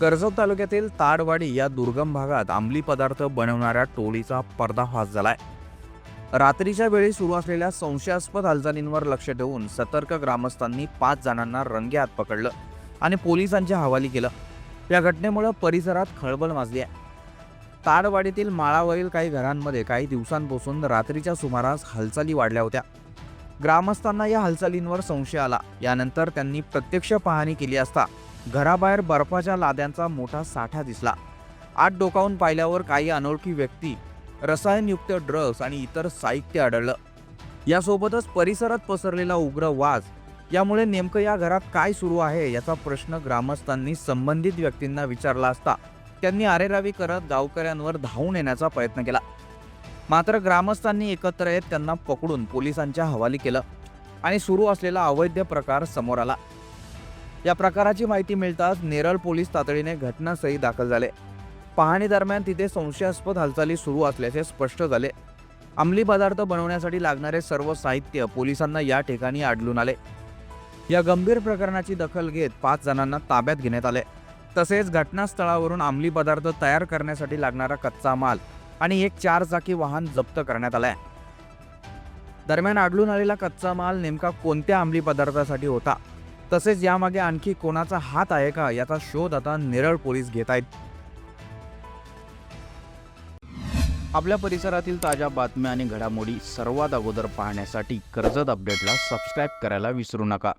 कर्जत तालुक्यातील ताडवाडी या दुर्गम भागात अंमली पदार्थ बनवणाऱ्या टोळीचा पर्दाफाश झालाय. रात्रीच्या वेळी सुरू असलेल्या संशयास्पद हालचालींवर लक्ष ठेवून सतर्क ग्रामस्थांनी पाच जणांना रंगेहात पकडलं आणि पोलिसांच्या हवाली केलं. या घटनेमुळे परिसरात खळबळ माजली आहे ताडवाडीतील माळावरील काही घरांमध्ये काही दिवसांपासून रात्रीच्या सुमारास हालचाली वाढल्या होत्या. ग्रामस्थांना या हालचालींवर संशय आला. यानंतर त्यांनी प्रत्यक्ष पाहणी केली असता घराबाहेर बर्फाच्या लाद्यांचा मोठा साठा दिसला. आत डोकावून पाहिल्यावर काही अनोळखी व्यक्ती रसायनयुक्त ड्रग्स आणि इतर साहित्य आढळलं. यासोबतच परिसरात पसरलेला उग्र वास यामुळे नेमकं या घरात काय सुरू आहे याचा प्रश्न ग्रामस्थांनी संबंधित व्यक्तींना विचारला असता त्यांनी आरेरावी करत गावकऱ्यांवर धावून येण्याचा प्रयत्न केला. मात्र ग्रामस्थांनी एकत्र येत त्यांना पकडून पोलिसांच्या हवाली केलं आणि सुरू असलेला अवैध प्रकार समोर आला. या प्रकाराची माहिती मिळताच नेरळ पोलीस तातडीने घटनास्थळी दाखल झाले. पाहणी दरम्यान तिथे संशयास्पद हालचाली सुरू असल्याचे स्पष्ट झाले. अंमली पदार्थ बनवण्यासाठी लागणारे सर्व साहित्य पोलिसांना या ठिकाणी आढळून आले. या गंभीर प्रकरणाची दखल घेत पाच जणांना ताब्यात घेण्यात आले. तसेच घटनास्थळावरून अंमली पदार्थ तयार करण्यासाठी लागणारा कच्चा माल आणि एक चार चाकी वाहन जप्त करण्यात आलाय. दरम्यान आढळून आलेला कच्चा माल नेमका कोणत्या अंमली पदार्थासाठी होता? तसेच यामागे आणखी कोणाचा हात आहे का याचा शोध आता नेरळ पोलीस घेत आहेत. आपल्या परिसरातील ताज्या बातम्या आणि घडामोडी सर्वात अगोदर पाहण्यासाठी कर्जत अपडेटला सबस्क्राईब करायला विसरू नका.